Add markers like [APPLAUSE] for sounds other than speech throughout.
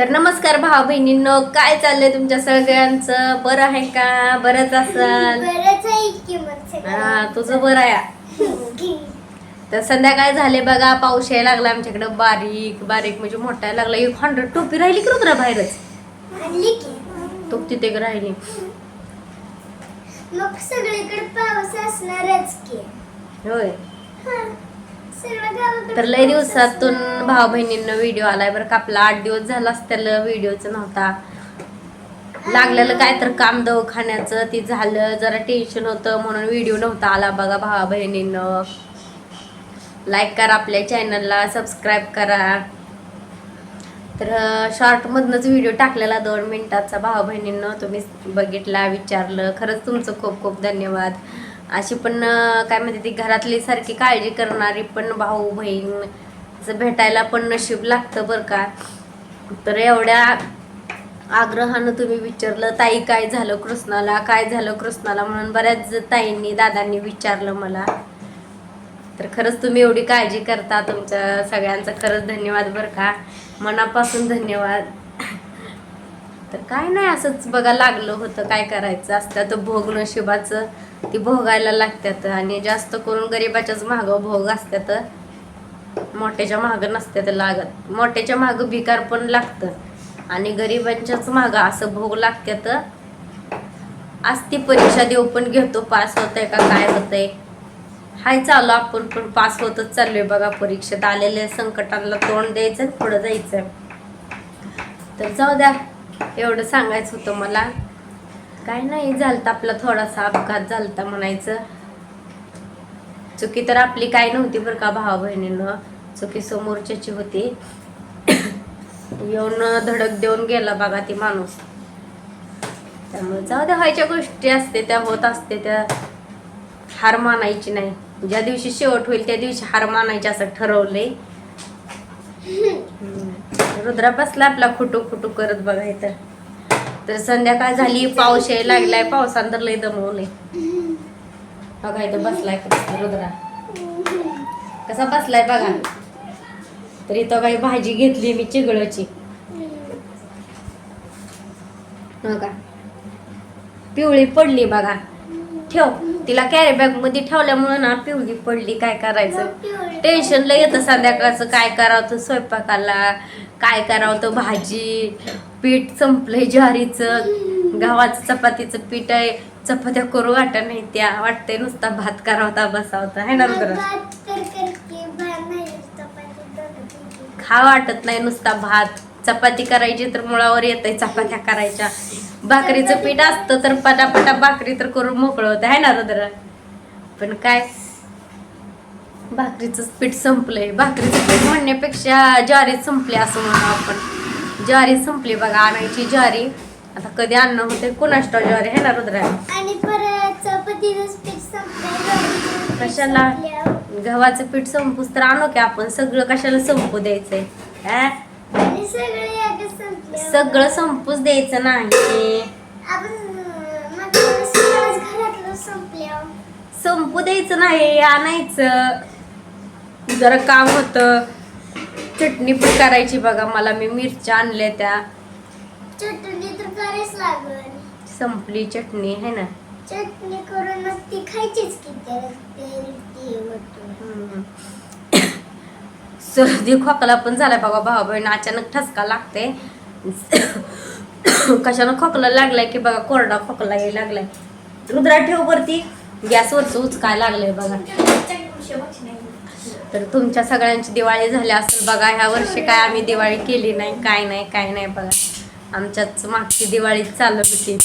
तर नमस्कार भाऊ बहिणींनो काय चाललंय तुमच्या सगळ्यांचं? बरं आहे का? बरंच असाल. हा तुझं बरं आहे. [LAUGHS] तर संध्याकाळ झाले बघा पाऊस यायला लागला आमच्याकडे बारीक बारीक म्हणजे मोठा लागला. एक हंड्रेड टोपी राहिली की रुद्रा बाहेरच? तो तिथे राहिली. मग सगळीकडे पाऊस असणारच की. होय. तर लय दिवसातून भाऊ बहिणींना व्हिडिओ आलाय बरं का. आपला आठ दिवस झाला त्याला व्हिडिओच नव्हता. लागलेलं काय तर काम दवाखान्याचं ते झालं. जरा टेन्शन होतं म्हणून व्हिडिओ नव्हता आला बघा भावा बहिणींनं लाईक करा आपल्या चॅनलला सबस्क्राईब करा. तर शॉर्टमधनंच व्हिडिओ टाकलेला दोन मिनिटाचा भावा बहिणींनं तुम्ही बघितला विचारलं. खरंच तुमचं खूप खूप धन्यवाद. अशी पण काय म्हणते ती घरातली सारखी काळजी करणारी पण भाऊ बहीण भेटायला पण नशीब लागतं बरं का. तर एवढ्या आग्रहानं तुम्ही विचारलं ताई काय झालं कृष्णाला काय झालं कृष्णाला म्हणून बऱ्याच ताईंनी दादांनी विचारलं मला. तर खरंच तुम्ही एवढी काळजी करता तुमच्या सगळ्यांचा खरंच धन्यवाद बरं का. मनापासून धन्यवाद. तर काय नाही असंच बघा लागलं होतं काय करायचं. असतं तर भोग नशिबाचं ती भोगायला लागतात आणि जास्त करून गरिबाच्याच मागं भोग असतात. मोठ्याच्या मागं नसतात लागत. मोठ्याच्या मागं भिकार पण लागतं. आणि गरिबांच्याच मागं असं भोग लागतात. आज ती परीक्षा देऊ पण घेतो पास होतंय का काय होतंय? हाय चालू आपण पण पास होतच चाललोय बघा. परीक्षेत आलेल्या संकटांना तोंड द्यायचं पुढं जायचं. तर जाऊ द्या. एवढं सांगायचं होतं मला. काय नाही झालता आपला थोडासा अपघात झालता म्हणायचं. चुकी तर आपली काय नव्हती बरं का भावा बहिणीनं. चुकी समोरच्याची होती. येऊन धडक देऊन गेला बघा ती माणूस. त्यामुळे जाऊ द्या व्हायच्या गोष्टी असते त्या होत असते त्या हार मानायची नाही. ज्या दिवशी शेवट होईल त्या दिवशी हार मानायची असं ठरवलंय. [LAUGHS] रुद्रा बसला आपला खुटू खुटू करत बघायचं तर संध्याकाळ झाली पाऊस यायला लागलाय पावसानं तर लय दमवलंय. बघा इथं बसलाय रुद्रा? कसा बसलाय बघा. तर इथं काही भाजी घेतली मी चिगळची. बघा. पिवळी पडली बघा. ठेव तिला कॅरी बॅगमध्ये ठेवल्यामुळे ना पिवळी पडली. काय करायचं? टेन्शन लय येतं संध्याकाळचं. काय करावं? स्वयंपाकाला काय करावं तर भाजी? पीठ संपलंय ज्वारीचं. गव्हाचं चपातीचं पीठ आहे. चपात्या करू वाटत नाही त्या. वाटतंय नुसता भात करावता बसावता है ना रुद्र. खा वाटत नाही नुसता भात. चपाती करायची तर मुळावर येतंय चपात्या करायच्या. भाकरीचं पीठ असतं तर पटापटा भाकरी तर करून मोकळं होतं है ना रुद्र? पण काय? भाकरीचं पीठ संपलंय. भाकरीचं पीठ म्हणण्यापेक्षा ज्वारी संपली असं म्हणू आपण. ज्वारी संपली बघा आणायची ज्वारी. आता कधी अन्न होते कुणाष्ट ज्वारी है ना रुद्रा आणि परत चपातीचं पीठ संपलं कशाला? गव्हाचं पीठ संपूस तर आणू की आपण. सगळं कशाला संपू द्यायचंय? हा? सगळे संपूच द्यायचं नाही. संपू द्यायचं नाही आणायचं. जरा काम होतं. चटणी पण करायची बघा मला मी मिरच्या आणल्या त्या. चटणी तर करायच लागल. संपली चटणी है ना? चटणी करून मग ती खायचीच की त्याला तेल ते वतून. हम्म. सर्दी खोकला पण झालाय बघा भावा बहीण अचानक ठसका लागते. कशानं खोकला लागलाय की बघा कोरडा खोकला यायला लागलाय. रुद्रा ठेव वरती. गॅसवरच उचकाय लागलंय बघा. तर तुमच्या सगळ्यांची दिवाळी झाली असेल बघा ह्या वर्षी काय आम्ही दिवाळी केली नाही काय नाही काय नाही बघा. आमच्याच मागची दिवाळी चालत होती.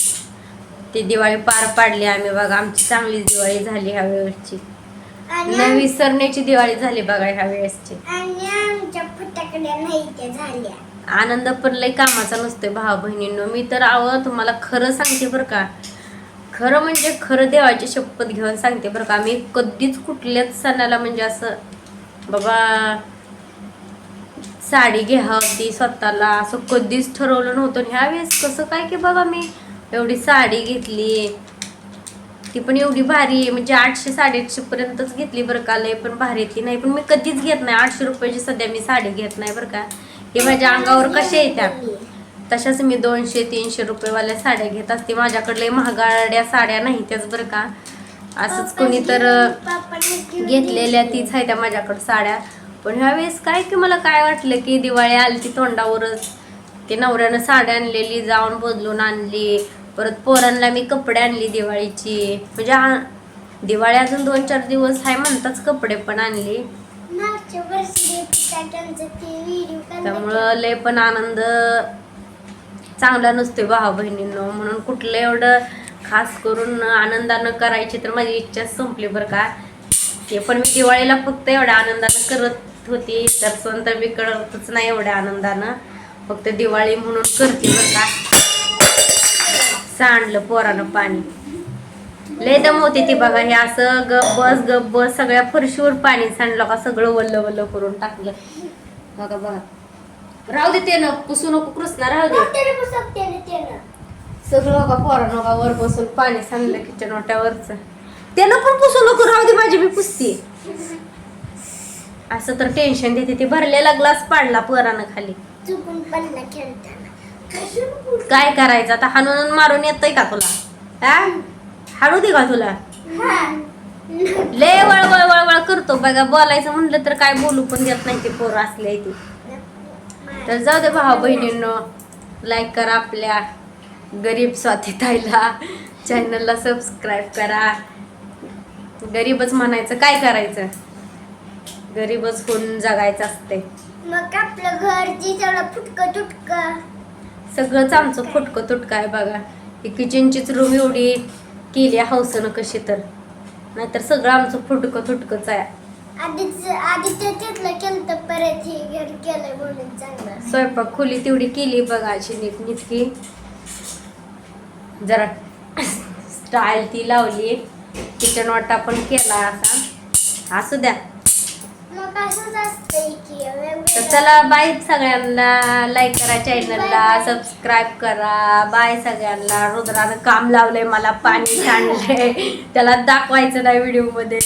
ती दिवाळी पार पाडली आम्ही बघा आमची चांगली दिवाळी झाली ह्या वेळची. आणि न विसरण्याची दिवाळी झाली बघा ह्या वेळेसची. आनंद पण लय कामाचा नसतोय भावा बहिणींनो मी तर आव तुम्हाला खरं सांगते बरं का. खरं म्हणजे खरं देवाची शपथ घेऊन सांगते बरं का. मी कधीच कुठल्याच सणाला म्हणजे असं बाबा साडी घ्यावी स्वतःला असं कधीच ठरवलं नव्हतं. आणि ह्या वेळेस कसं काय की बघा मी एवढी साडी घेतली. ती पण एवढी भारी आहे. म्हणजे आठशे साडेआठशे पर्यंतच घेतली बरं का. लय पण भारी ती नाही पण मी कधीच घेत नाही. आठशे रुपयाची सध्या मी साडी घेत नाही बरं का. हे माझ्या अंगावर कशा येत्या? तशाच मी दोनशे तीनशे रुपयेवाल्या साड्या घेत असते. माझ्याकडले महागाड्या साड्या नाही त्याच बरं का. असंच कोणी तर घेतलेल्या तीच आहे त्या माझ्याकडे साड्या. पण ह्यावेळेस काय की मला काय वाटलं की दिवाळी आली ती तोंडावरच. की नवऱ्यानं साड्या आणलेली जाऊन बदलून आणली. परत पोरांना मी कपडे आणली दिवाळीची. म्हणजे दिवाळी अजून दोन चार दिवस आहे म्हणताच कपडे पण आणली. ते त्यामुळं लय पण आनंद चांगला नसतोय भावा बहिणींनो. म्हणून कुठलं एवढं खास करून आनंदानं करायची तर माझी इच्छा संपली बरं का. ते पण मी दिवाळीला फक्त एवढ्या आनंदानं करत होती. तर सण तर मी करतच नाही एवढ्या आनंदानं. फक्त दिवाळी म्हणून करते बरं का. सांडलं पोरानं पाणी. लय दम होते ती बघा हे असं गप बस गप बस सगळ्या फरशीवर पाणी सांडलं का सगळं वल्ल वल्ल करून टाकलं. बघा बघा. राहू दे ते ना पुसू नको कृष्णा राहू दे. त्याने त्याने त्यानं. सगळं बघा पोरानं बघा वर बसून पाणी सांडलं किचन वाट्यावरच त्यानं पण पुसू नको राहू दे माझी मी पुसते. असं तर टेन्शन देते ते भरलेला ग्लास पाडला पोरानं खाली. चुकून पडला खेळताना. काय करायचं आता हाणून मारून येतंय का तुला? हा हाणू दे का तुला? हा. लय वळवळ वळवळ करतो बघा बोलायचं म्हणलं तर काय बोलू पण देत नाही ते पोरं असले ते. तर जाऊ दे भावा बहिणींनो. लाईक करा आपल्या गरीब स्वातीताईला चॅनलला सबस्क्राईब करा. गरीबच म्हणायचं काय करायचं? गरीबच होऊन जगायचं असते मग आपलं घर फुटकं तुटकं. सगळंच आमचं फुटकं तुटकं आहे बघा. ही किचनचीच रूम एवढी केली हौसनं कशी तर. नाहीतर सगळं आमचं फुटकं तुटकंच आहे. आधीच आधी ते तिथलं केलं तर परत हे घर केलं म्हणून चांगलं. स्वयंपाक खोली तेवढी केली बघा अशी नीट नीटकी जरा स्टाईल ती लावली. किचन वाटा पण केला असा. असू द्या. मग असंच असतंय की तर वेगवेगळं चला बाय सगळ्यांना. लाईक करा चॅनलला सबस्क्राईब करा. बाय सगळ्यांना. रुद्रानं काम लावलंय मला पाणी सांडलंय त्याला दाखवायचं नाही व्हिडिओमध्ये.